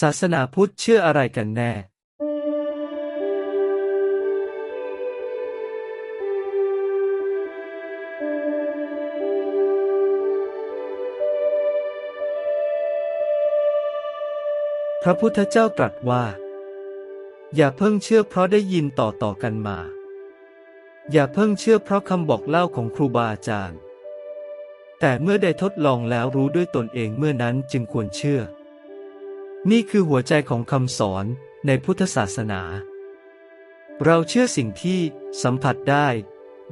ศาสนาพุทธเชื่ออะไรกันแน่ พระพุทธเจ้าตรัสว่า อย่าเพิ่งเชื่อเพราะได้ยินต่อต่อๆกันมา อย่าเพิ่งเชื่อเพราะคำบอกเล่าของครูบาอาจารย์ แต่เมื่อได้ทดลองแล้วรู้ด้วยตนเองเมื่อนั้นจึงควรเชื่อ นี่คือหัวใจของคำสอนในพุทธศาสนา เราเชื่อสิ่งที่สัมผัสได้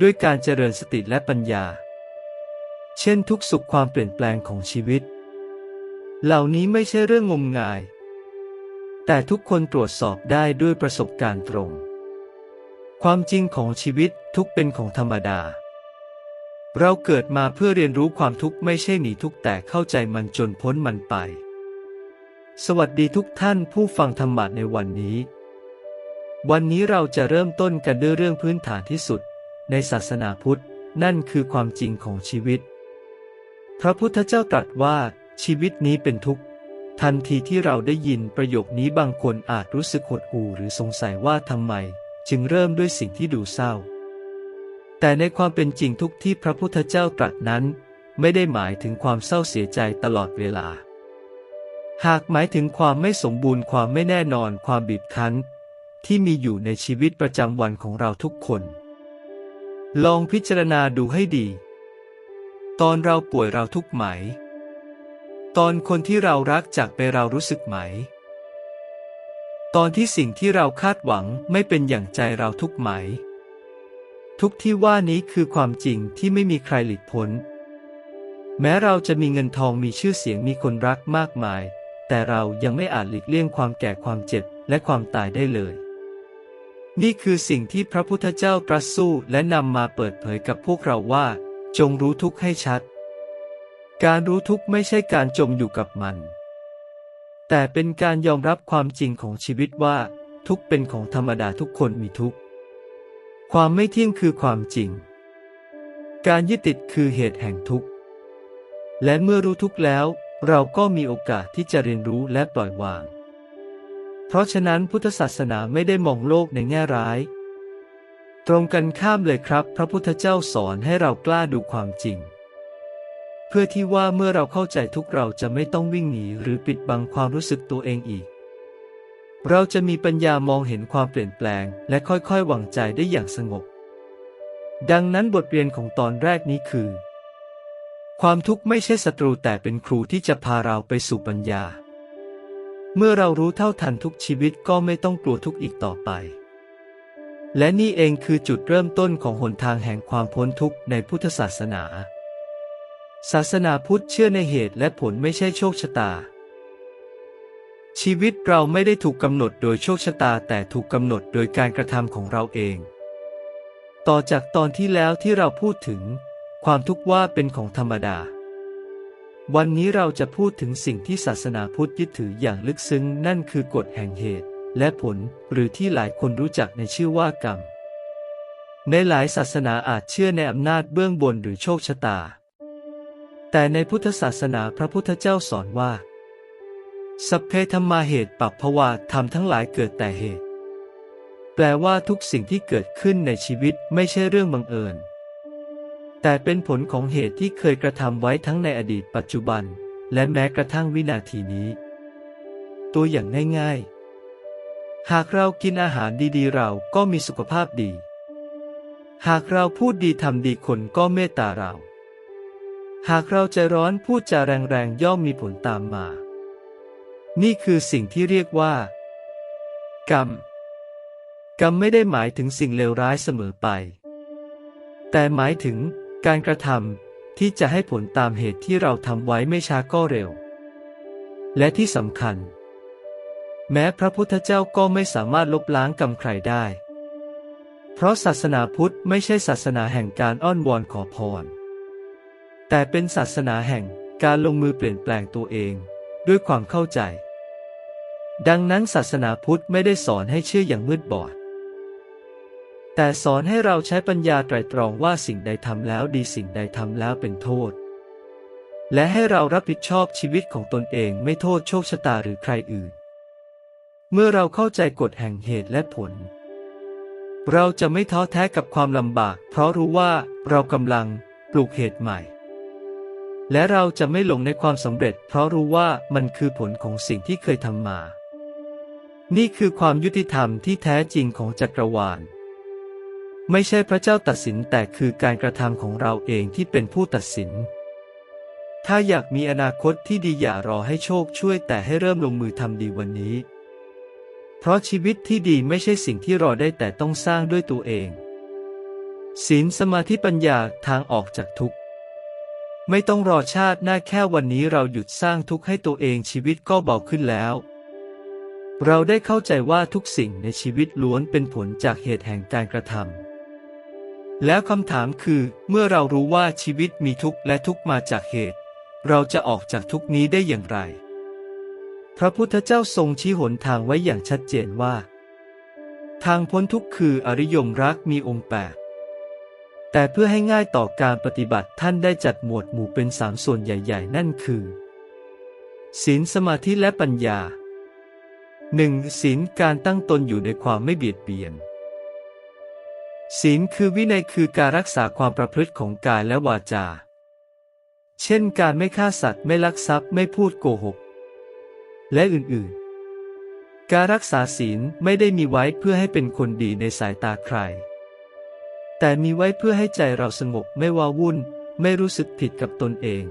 ด้วยการเจริญสติและปัญญา เช่นทุกสุขความเปลี่ยนแปลงของชีวิต เหล่านี้ไม่ใช่เรื่องงมงาย แต่ทุกคนตรวจสอบได้ด้วยประสบการณ์ตรง ความจริงของชีวิตทุกเป็นของธรรมดา เราเกิดมาเพื่อเรียนรู้ความทุกข์ไม่ใช่หนีทุกข์แต่เข้าใจมันจนพ้นมันไป สวัสดีทุกท่านผู้ฟังธรรมะในวันนี้ วันนี้เราจะเริ่มต้นกันด้วยเรื่องพื้นฐานที่สุด ในศาสนาพุทธ นั่นคือความจริงของชีวิต พระพุทธเจ้าตรัสว่าชีวิตนี้เป็นทุกข์ ทันทีที่เราได้ยินประโยคนี้บางคนอาจรู้สึกหดหู่หรือสงสัยว่าทำไม จึงเริ่มด้วยสิ่งที่ดูเศร้า แต่ในความเป็นจริงทุกที่พระพุทธเจ้าตรัสนั้น ไม่ได้หมายถึงความเศร้าเสียใจตลอดเวลา หากหมายถึงความไม่สมบูรณ์ความไม่แน่นอนความบีบคั้น ที่มีอยู่ในชีวิตประจำวันของเราทุกคน ลองพิจารณาดูให้ดี ตอนเราป่วยเราทุกข์ไหม ตอนคนที่เรารักจากไปเรารู้สึกไหม ตอนที่สิ่งที่เราคาดหวังไม่เป็นอย่างใจเราทุกข์ไหม ทุกที่ว่านี้คือความจริงที่ไม่มีใครหลีกพ้นแม้เราจะมีเงินทองมีชื่อเสียงมีคนรักมากมาย แต่เรายังไม่อาจหลีกเลี่ยงความแก่ความเจ็บและความตายได้เลย นี่คือสิ่งที่พระพุทธเจ้าตรัสสู้และนำมาเปิดเผยกับพวกเราว่า จงรู้ทุกข์ให้ชัด การรู้ทุกข์ไม่ใช่การจมอยู่กับมัน แต่เป็นการยอมรับความจริงของชีวิตว่า ทุกข์เป็นของธรรมดาทุกคนมีทุกข์ ความไม่เที่ยงคือความจริง การยึดติดคือเหตุแห่งทุกข์ และเมื่อรู้ทุกข์แล้ว เราก็มีโอกาสที่จะเรียนรู้และปล่อยวาง เพราะฉะนั้นพุทธศาสนาไม่ได้มองโลกในแง่ร้าย ตรงกันข้ามเลยครับ พระพุทธเจ้าสอนให้เรากล้าดูความจริง เพื่อที่ว่าเมื่อเราเข้าใจทุกเราจะไม่ต้องวิ่งหนีหรือปิดบังความรู้สึกตัวเองอีก เราจะมีปัญญามองเห็นความเปลี่ยนแปลง และค่อยๆวางใจได้อย่างสงบ ดังนั้นบทเรียนของตอนแรกนี้คือ ความทุกข์ไม่ใช่ศัตรูแต่เป็นครูที่จะพาเราไปสู่ปัญญา เมื่อเรารู้เท่าทันทุกชีวิตก็ไม่ต้องกลัวทุกข์อีกต่อไป และนี่เองคือจุดเริ่มต้นของหนทางแห่งความพ้นทุกข์ในพุทธศาสนา ศาสนาพุทธเชื่อในเหตุและผลไม่ใช่โชคชะตา ชีวิตเราไม่ได้ถูกกำหนดโดยโชคชะตาแต่ถูกกำหนดโดยการกระทำของเราเอง ต่อจากตอนที่แล้วที่เราพูดถึง ความทุกข์ว่าเป็นของธรรมดา วันนี้เราจะพูดถึงสิ่งที่ศาสนาพุทธยึดถืออย่างลึกซึ้งนั่นคือกฎแห่งเหตุ และผลหรือที่หลายคนรู้จักในชื่อว่ากรรม ในหลายศาสนาอาจเชื่อในอำนาจเบื้องบนหรือโชคชะตา แต่ในพุทธศาสนาพระพุทธเจ้าสอนว่า สัพเพธรรมาเหตุปัปภวาธรรมทั้งหลายเกิดแต่เหตุ แปลว่าทุกสิ่งที่เกิดขึ้นในชีวิตไม่ใช่เรื่องบังเอิญ แต่เป็นผลของเหตุที่เคยกระทำไว้ทั้งในอดีตปัจจุบัน และแม้กระทั่งวินาทีนี้ ตัวอย่างง่ายๆ หากเรากินอาหารดีๆ เราก็มีสุขภาพดี หากเราพูดดีทำดีคนก็เมตตาเรา หากเราใจร้อนพูดจาแรงๆย่อมมีผลตามมา นี่คือสิ่งที่เรียกว่า กรรม กรรมไม่ได้หมายถึงสิ่งเลวร้ายเสมอไปแต่หมายถึง การกระทำที่จะให้ผลตามเหตุที่เราทำไว้ไม่ช้าก็เร็ว และที่สำคัญ แม้พระพุทธเจ้าก็ไม่สามารถลบล้างกรรมใครได้ เพราะศาสนาพุทธไม่ใช่ศาสนาแห่งการอ้อนวอนขอพร แต่เป็นศาสนาแห่งการลงมือเปลี่ยนแปลงตัวเองด้วยความเข้าใจ ดังนั้นศาสนาพุทธไม่ได้สอนให้เชื่ออย่างมืดบอด แต่สอนให้เราใช้ปัญญาไตรตรองว่าสิ่งใดทำแล้วดีสิ่งใดทำแล้วเป็นโทษ และให้เรารับผิดชอบชีวิตของตนเองไม่โทษโชคชะตาหรือใครอื่น เมื่อเราเข้าใจกฎแห่งเหตุและผล เราจะไม่ท้อแท้กับความลำบาก เพราะรู้ว่าเรากำลังปลูกเหตุใหม่ และเราจะไม่หลงในความสำเร็จ เพราะรู้ว่ามันคือผลของสิ่งที่เคยทำมา นี่คือความยุติธรรมที่แท้จริงของจักรวาล ไม่ใช่พระเจ้าตัดสินแต่คือการกระทำของเราเองที่เป็นผู้ตัดสิน ถ้าอยากมีอนาคตที่ดีอย่ารอให้โชคช่วยแต่ให้เริ่มลงมือทำดีวันนี้ เพราะชีวิตที่ดีไม่ใช่สิ่งที่รอได้แต่ต้องสร้างด้วยตัวเอง ศีลสมาธิปัญญาทางออกจากทุกข์ ไม่ต้องรอชาติหน้าแค่วันนี้เราหยุดสร้างทุกข์ให้ตัวเองชีวิตก็เบาขึ้นแล้วเราได้เข้าใจว่าทุกสิ่งในชีวิตล้วนเป็นผลจากเหตุแห่งการกระทำ แล้วคำถามคือเมื่อเรารู้ว่าชีวิตมีทุกข์และทุกข์มาจากเหตุ เราจะออกจากทุกข์นี้ได้อย่างไร พระพุทธเจ้าทรงชี้หนทางไว้อย่างชัดเจนว่า ทางพ้นทุกข์คืออริยมรักมีองค์แปดแต่เพื่อให้ง่ายต่อการปฏิบัติท่านได้จัดหมวดหมู่เป็นสามส่วนใหญ่ ๆ นั่นคือ ศีลสมาธิและปัญญาหนึ่งศีลการตั้งตนอยู่ในความไม่เบียดเบียน ศีลคือวินัยคือการรักษาความประพฤติของกายและวาจา เช่นการไม่ฆ่าสัตว์ไม่ลักทรัพย์ไม่พูดโกหก และอื่นๆ การรักษาศีลไม่ได้มีไว้เพื่อให้เป็นคนดีในสายตาใคร แต่มีไว้เพื่อให้ใจเราสงบไม่ว้าวุ่น ไม่รู้สึกผิดกับตนเอง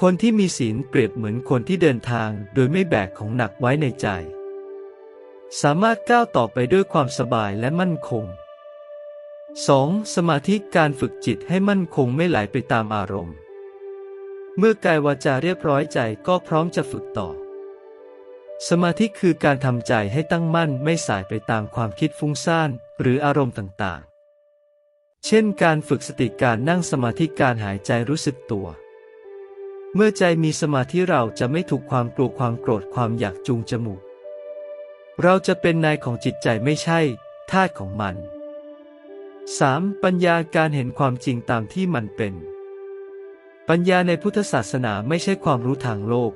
คนที่มีศีลเปรียบเหมือนคนที่เดินทางโดยไม่แบกของหนักไว้ในใจ สามารถก้าวต่อไปด้วยความสบายและมั่นคง 2. สมาธิการฝึกจิตให้มั่นคงไม่ไหลไปตามอารมณ์ เมื่อกายวาจาเรียบร้อยใจก็พร้อมจะฝึกต่อ สมาธิคือการทำใจให้ตั้งมั่นไม่สายไปตามความคิดฟุ้งซ่านหรืออารมณ์ต่างๆ เช่นการฝึกสติการนั่งสมาธิการหายใจรู้สึกตัว เมื่อใจมีสมาธิเราจะไม่ถูกความกลัวความโกรธความอยากจูงจมูก เราจะเป็นนายของจิตใจไม่ใช่ทาสของมัน 3. ปัญญาการเห็นความจริงตามที่มันเป็น ปัญญาในพุทธศาสนาไม่ใช่ความรู้ทางโลก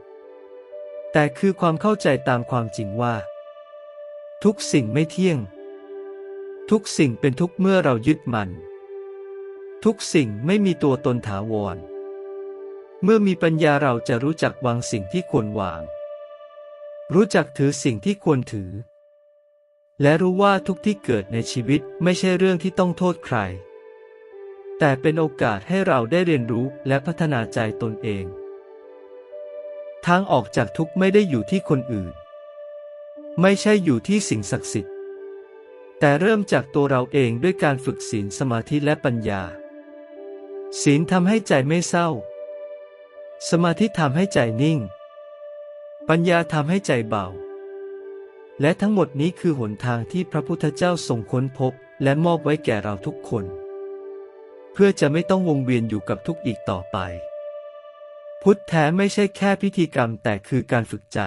แต่คือความเข้าใจตามความจริงว่า ทุกสิ่งไม่เที่ยง ทุกสิ่งเป็นทุกเมื่อเรายึดมัน ทุกสิ่งไม่มีตัวตนถาวร เมื่อมีปัญญาเราจะรู้จักวางสิ่งที่ควรวาง รู้จักถือสิ่งที่ควรถือ และรู้ว่าทุกที่เกิดในชีวิตไม่ใช่เรื่องที่ต้องโทษใคร แต่เป็นโอกาสให้เราได้เรียนรู้และพัฒนาใจตนเอง ทางออกจากทุกข์ไม่ได้อยู่ที่คนอื่น ไม่ใช่อยู่ที่สิ่งศักดิ์สิทธิ์ แต่เริ่มจากตัวเราเองด้วยการฝึกศีลสมาธิและปัญญา ศีลทำให้ใจไม่เศร้า สมาธิทำให้ใจนิ่ง ปัญญาทำให้ใจเบา และทั้งหมดนี้คือหนทางที่พระพุทธเจ้าทรงค้นพบ และมอบไว้แก่เราทุกคน เพื่อจะไม่ต้องวงเวียนอยู่กับทุกข์อีกต่อไป พุทธแท้ไม่ใช่แค่พิธีกรรมแต่คือการฝึกใจ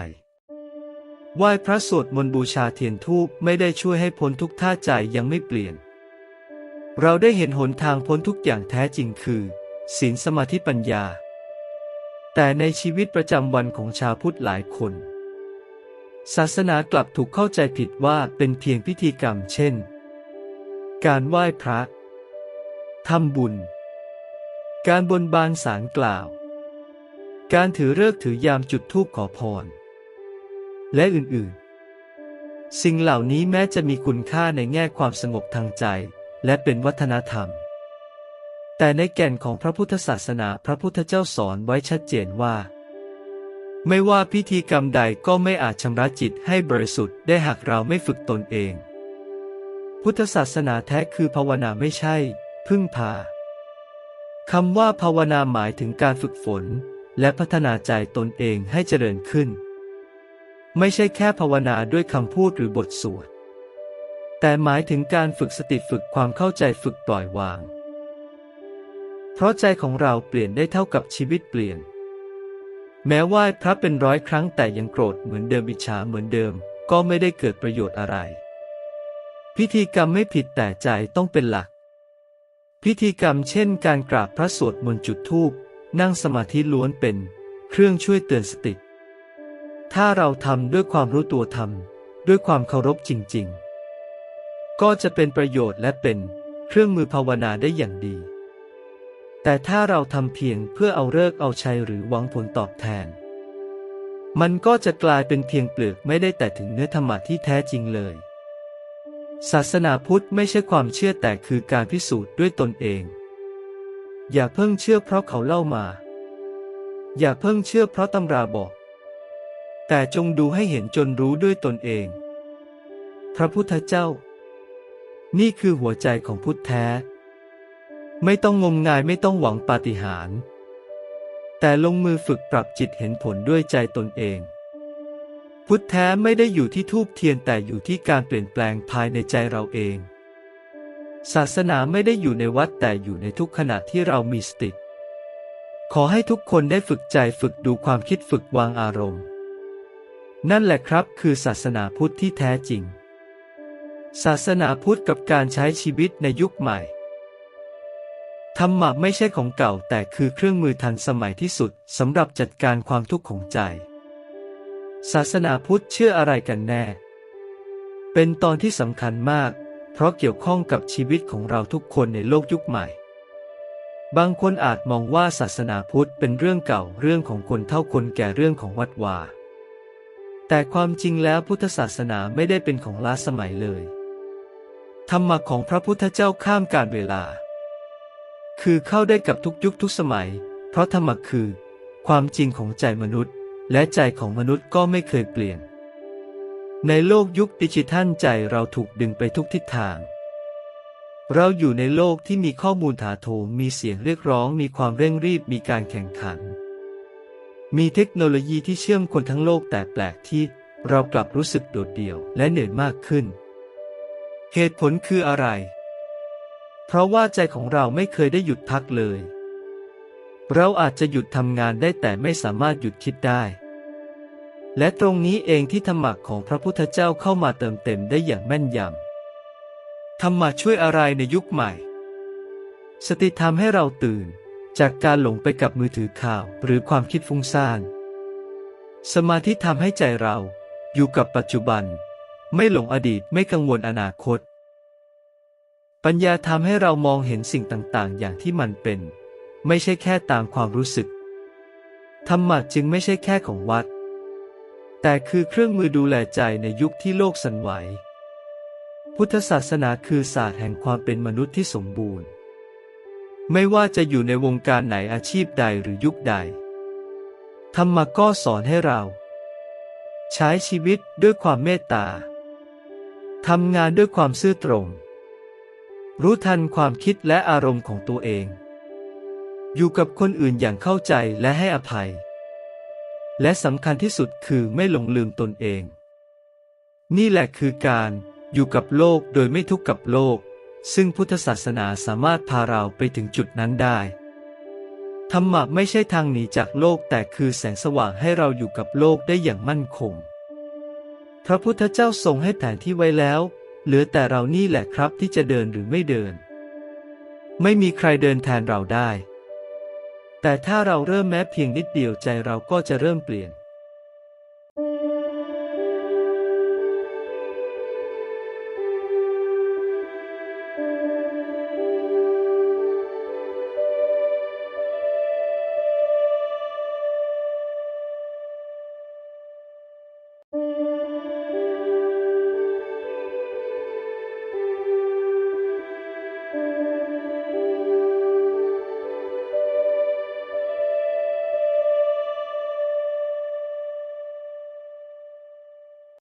ไหว้พระสวดมนต์บูชาเทียนทูปไม่ได้ช่วยให้พ้นทุกข์ท่าใจยังไม่เปลี่ยน เราได้เห็นหนทางพ้นทุกอย่างแท้จริงคือศีลสมาธิปัญญา แต่ในชีวิตประจำวันของชาวพุทธหลายคน ศาสนากลับถูกเข้าใจผิดว่าเป็นเพียงพิธีกรรมเช่น การไหว้พระทำบุญ การบนบานสารกล่าว การถือเลิกถือยามจุดธูปขอพร และอื่นๆ สิ่งเหล่านี้แม้จะมีคุณค่าในแง่ความสงบทางใจ และเป็นวัฒนธรรม แต่ในแก่นของพระพุทธศาสนาพระพุทธเจ้าสอนไว้ชัดเจนว่า ไม่ว่าพิธีกรรมใดก็ไม่อาจชำระจิตให้บริสุทธิ์ได้หากเราไม่ฝึกตนเอง พุทธศาสนาแท้คือภาวนาไม่ใช่ พึ่งพาคำว่าภาวนาหมายถึงการฝึกฝน และพัฒนาใจตนเองให้เจริญขึ้น ไม่ใช่แค่ภาวนาด้วยคำพูดหรือบทสวด แต่หมายถึงการฝึกสติฝึกความเข้าใจฝึกปล่อยวาง เพราะใจของเราเปลี่ยนได้เท่ากับชีวิตเปลี่ยน แม้ไหว้พระเป็นร้อยครั้งแต่ยังโกรธเหมือนเดิมอิจฉาเหมือนเดิม ก็ไม่ได้เกิดประโยชน์อะไร พิธีกรรมไม่ผิดแต่ใจต้องเป็นหลัก พิธีกรรมเช่น การกราบพระสวดมนต์จุดธูปนั่งสมาธิล้วนเป็น เครื่องช่วยเตือนสติ ถ้าเราทำด้วยความรู้ตัวทำด้วยความเคารพจริง ๆ ก็จะเป็นประโยชน์และเป็นเครื่องมือภาวนาได้อย่างดี แต่ถ้าเราทำเพียงเพื่อเอาเลิกเอาชัยหรือหวังผลตอบแทน มันก็จะกลายเป็นเพียงเปลือกไม่ได้แต่ถึงเนื้อธรรมะที่แท้จริงเลย ศาสนาพุทธไม่ใช่ความเชื่อแต่คือการพิสูจน์ด้วยตนเอง อย่าเพิ่งเชื่อเพราะเขาเล่ามา อย่าเพิ่งเชื่อเพราะตำราบอก แต่จงดูให้เห็นจนรู้ด้วยตนเอง พระพุทธเจ้า นี่คือหัวใจของพุทธแท้ ไม่ต้องงมงายไม่ต้องหวังปาฏิหาริย์แต่ลงมือฝึกปรับจิตเห็นผลด้วยใจตนเอง พุทธแท้ไม่ได้อยู่ที่ทูบเทียนแต่อยู่ที่การเปลี่ยนแปลงภายในใจเราเอง ศาสนาไม่ได้อยู่ในวัดแต่อยู่ในทุกขณะที่เรามีสติ ขอให้ทุกคนได้ฝึกใจฝึกดูความคิดฝึกวางอารมณ์ นั่นแหละครับคือศาสนาพุทธที่แท้จริง ศาสนาพุทธกับการใช้ชีวิตในยุคใหม่ ธรรมะไม่ใช่ของเก่าแต่คือเครื่องมือทันสมัยที่สุดสำหรับจัดการความทุกข์ของใจ ศาสนาพุทธเชื่ออะไรกันแน่ เป็นตอนที่สำคัญมาก เพราะเกี่ยวข้องกับชีวิตของเราทุกคนในโลกยุคใหม่ บางคนอาจมองว่าศาสนาพุทธเป็นเรื่องเก่าเรื่องของคนเท่าคนแก่เรื่องของวัดวา แต่ความจริงแล้วพุทธศาสนาไม่ได้เป็นของล้าสมัยเลย ธรรมะของพระพุทธเจ้าข้ามการเวลา คือเข้าได้กับทุกยุคทุกสมัย เพราะธรรมะคือ ความจริงของใจมนุษย์ และใจของมนุษย์ก็ไม่เคยเปลี่ยน ในโลกยุคดิจิทัลใจเราถูกดึงไปทุกทิศทาง เราอยู่ในโลกที่มีข้อมูลถาโถมมีเสียงเรียกร้อง มีความเร่งรีบมีการแข่งขัน มีเทคโนโลยีที่เชื่อมคนทั้งโลกแต่แปลกที่เรากลับรู้สึกโดดเดี่ยวและเหนื่อยมากขึ้น เหตุผลคืออะไร เพราะว่าใจของเราไม่เคยได้หยุดพักเลย เราอาจจะหยุดทำงานได้แต่ไม่สามารถหยุดคิดได้ และตรงนี้เองที่ธรรมะของพระพุทธเจ้าเข้ามาเติมเต็มได้อย่างแม่นยำธรรมะช่วยอะไรในยุคใหม่ สติทำให้เราตื่นจากการหลงไปกับมือถือข่าวหรือความคิดฟุ้งซ่านสมาธิทำให้ใจเราอยู่กับปัจจุบัน ไม่หลงอดีตไม่กังวลอนาคต ปัญญาทำให้เรามองเห็นสิ่งต่างๆ อย่างที่มันเป็น ไม่ใช่แค่ตามความรู้สึก ธรรมะจึงไม่ใช่แค่ของวัด แต่คือเครื่องมือดูแลใจในยุคที่โลกสั่นไหว พุทธศาสนาคือศาสตร์แห่งความเป็นมนุษย์ที่สมบูรณ์ ไม่ว่าจะอยู่ในวงการไหนอาชีพใดหรือยุคใด ธรรมะก็สอนให้เรา ใช้ชีวิตด้วยความเมตตาทำงานด้วยความซื่อตรง รู้ทันความคิดและอารมณ์ของตัวเอง อยู่กับคนอื่นอย่างเข้าใจและให้อภัย และสำคัญที่สุดคือไม่หลงลืมตนเอง นี่แหละคือการอยู่กับโลกโดยไม่ทุกข์กับโลก ซึ่งพุทธศาสนาสามารถพาเราไปถึงจุดนั้นได้ ธรรมะไม่ใช่ทางหนีจากโลกแต่คือแสงสว่างให้เราอยู่กับโลกได้อย่างมั่นคง พระพุทธเจ้าทรงให้แผนที่ไว้แล้ว เหลือแต่เรานี่แหละครับที่จะเดินหรือไม่เดิน ไม่มีใครเดินแทนเราได้ แต่ถ้าเราเริ่มแม้เพียงนิดเดียวใจเราก็จะเริ่มเปลี่ยน